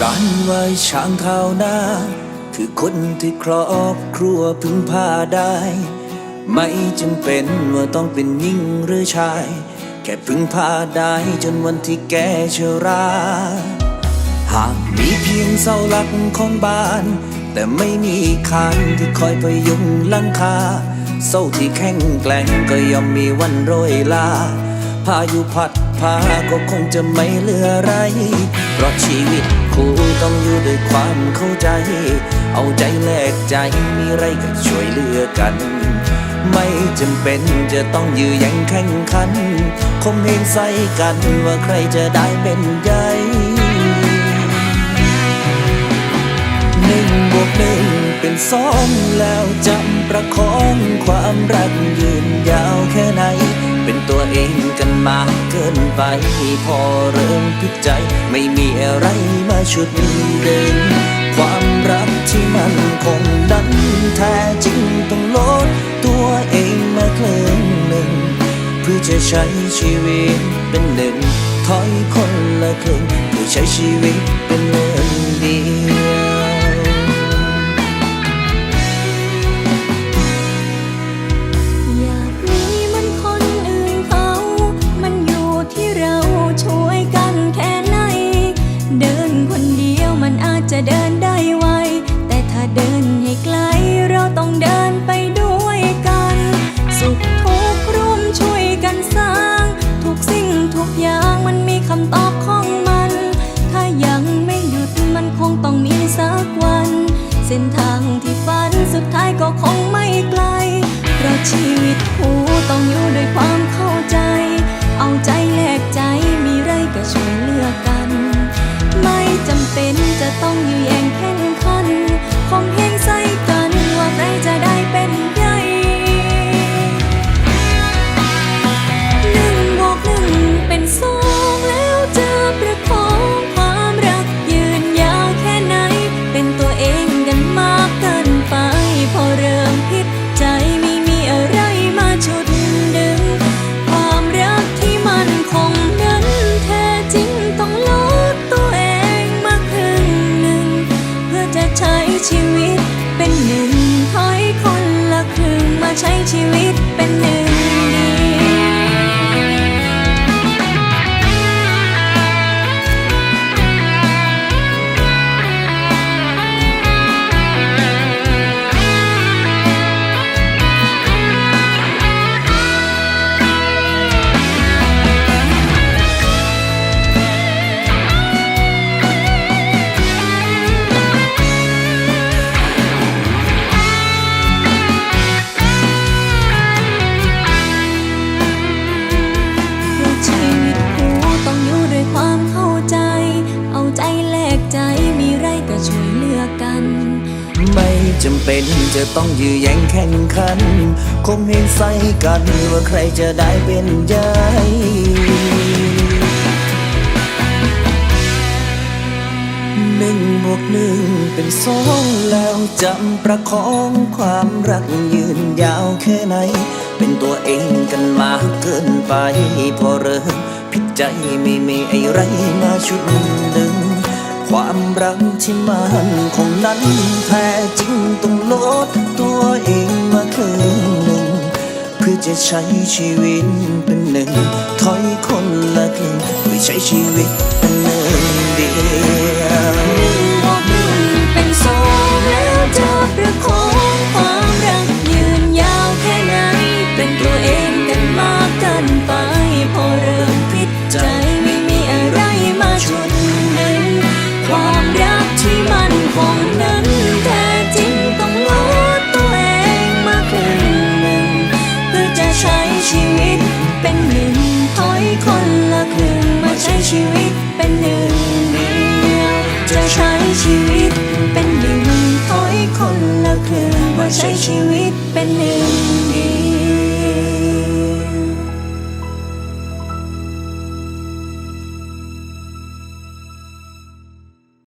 ราณว่าช้างเท้าหน้า คือคนที่ครอบครัวพึ่งพาได้ ไม่จำเป็นว่าต้องเป็นหญิงหรือชาย แค่พึ่งพาได้จนวันที่แกชรา หากมีเพียงเสาหลักของบ้าน แต่ไม่มีคานที่คอยพยุงลังคา เสาที่แข็งแกร่งก็ย่อมมีวันโรยลา พายุพัดพาก็คงจะไม่เหลืออะไร เพราะชีวิตคู่ต้องอยู่ด้วยความเข้าใจ เอาใจแลกใจมีไรก็ช่วยเหลือกัน ไม่จำเป็นจะต้องยื้อแย่งแข่งขัน คมเห็นใส่กันว่าใครจะได้เป็นใหญ่หนึ่งบวกหนึ่งเป็นสองแล้วจำประคองความรักยืนยาวแค่ไหน เป็นตัวเองกันมากเกินไป พอเริ่มผิดใจ ไม่มีอะไรมาชุดดึงความรักที่มันคงนั้นแท้จริงต้องลดตัวเองมาครึ่งหนึ่ง เพื่อจะใช้ชีวิตเป็นหนึ่งถอยคนละครึ่งเพื่อใช้ชีวิตเป็นหนึ่งเดียว จะเดินได้ไว แต่ถ้าเดินให้ไกล เราต้องเดินไปด้วยกัน สุขทุกข์ร่วมช่วยกันสร้าง ทุกสิ่งทุกอย่างมันมีคำตอบของมัน ถ้ายังไม่หยุดมันคงต้องมีสักวัน เส้นทางที่ฝันสุดท้ายก็คงไม่ไกล เพราะชีวิตคู่ต้องอยู่ด้วยความเข้า จำเป็นจะต้องยื้อแย่งแข่งขัน คงเห็นใส่กันว่าใครจะได้เป็นใหญ่หนึ่งบวกหนึ่งเป็นสองแล้วจำประคองความรักยืนยาวแค่ไหน เป็นตัวเองกันมากเกินไปพอเริ่มผิดใจไม่มีอะไรมาชุดดึง ความรักที่มันคงนั้นแท้จริงต้องลดตัวเองมาครึ่งหนึ่ง เพื่อจะใช้ชีวิตเป็นหนึ่งถอยคนละครึ่งเพื่อใช้ชีวิตเป็นหนึ่ง ชีวิตเป็นหนึ่งเดียว จะใช้ชีวิตเป็นหนึ่งถอยคนละครึ่งมาใช้ชีวิตเป็นหนึ่ง